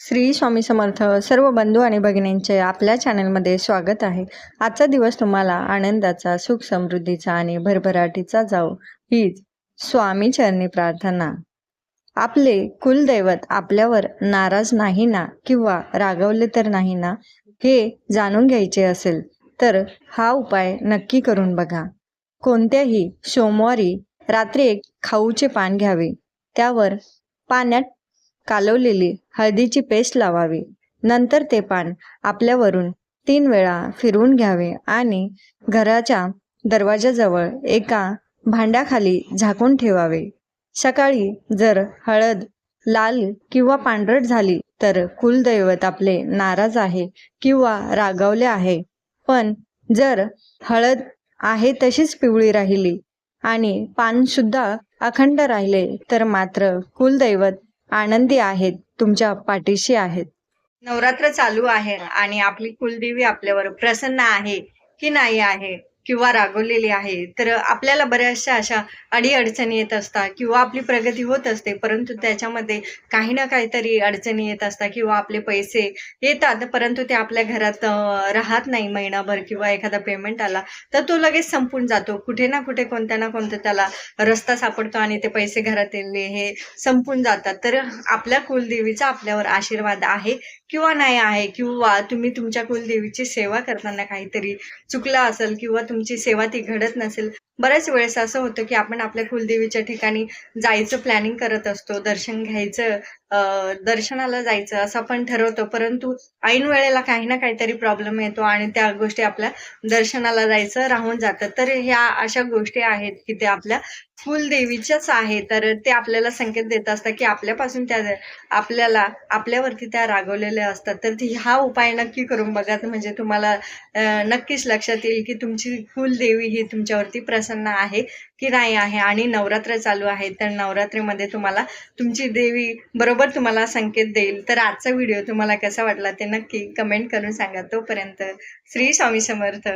श्री स्वामी समर्थ सर्व बंधू आणि भगिनींचे आपल्या चॅनलमध्ये स्वागत आहे. आजचा दिवस तुम्हाला आनंदाचा सुख समृद्धीचा आणि भरभराटीचा जाऊ हीच स्वामी चरणी प्रार्थना. आपले कुलदैवत आपल्यावर नाराज नाही ना किंवा रागवले तर नाही ना हे जाणून घ्यायचे असेल तर हा उपाय नक्की करून बघा. कोणत्याही सोमवारी रात्री एक खाऊचे पान घ्यावे. त्यावर पाण्यात कालवलेली हळदीची पेस्ट लावावी. नंतर ते पान आपल्यावरून तीन वेळा फिरवून घ्यावे आणि घराच्या दरवाजाजवळ एका भांड्याखाली झाकून ठेवावे. सकाळी जर हळद लाल किंवा पांढरट झाली तर कुलदैवत आपले नाराज आहे किंवा रागावले आहे. पण जर हळद आहे तशीच पिवळी राहिली आणि पानसुद्धा अखंड राहिले तर मात्र कुलदैवत आनंदी आहेत तुमच्या पाठीशी आहेत. नवरात्र चालू आहे आणि आपली कुलदेवी आपल्यावर प्रसन्न आहे की नाही आहे? किंवा रागवलेली आहे तर आपल्याला बऱ्याचशा अशा अडीअडचणी येत असतात किंवा आपली प्रगती होत असते परंतु त्याच्यामध्ये काही ना काहीतरी अडचणी येत असतात किंवा आपले पैसे येतात परंतु ते आपल्या घरात राहत नाही महिनाभर किंवा एखादा पेमेंट आला तर तो लगेच संपून जातो. कुठे ना कुठे कोणत्या ना कोणत्या त्याला रस्ता सापडतो आणि ते पैसे घरात येले हे संपून जातात. तर आपल्या कुलदेवीचा आपल्यावर आशीर्वाद आहे. किंवा नाही आहे किंवा तुम्ही तुमच्या कुलदेवीची सेवा करताना काहीतरी चुकलं असेल किंवा तुमची सेवा ती घडत नसेल बऱ्याच वेळेस असं होतं की आपण आपल्या कुलदेवीच्या ठिकाणी जायचं प्लॅनिंग करत असतो दर्शन घ्यायचं दर्शनाला जायचं असं आपण ठरवतो. परंतु ऐन वेळेला काही ना काहीतरी प्रॉब्लेम येतो आणि त्या गोष्टी आपल्या दर्शनाला जायचं राहून जातं तर ह्या अशा गोष्टी आहेत की त्या आपल्या कुलदेवीच्याच आहे तर ते आपल्याला संकेत देत असतात की आपल्यापासून त्या आपल्याला आपल्यावरती त्या रागवलेल्या असतात. तर ती हा उपाय नक्की करून बघा. म्हणजे तुम्हाला नक्कीच लक्षात येईल की तुमची कुलदेवी ही तुमच्यावरती प्रसन्न आहे की नाही आहे आणि नवरात्र चालू आहे. तर नवरात्रीमध्ये तुम्हाला तुमची देवी बरोबर तुम्हाला संकेत देईल. तर आजचा व्हिडिओ तुम्हाला कसा वाटला ते नक्की कमेंट करून सांगा. तोपर्यंत श्री स्वामी समर्थ.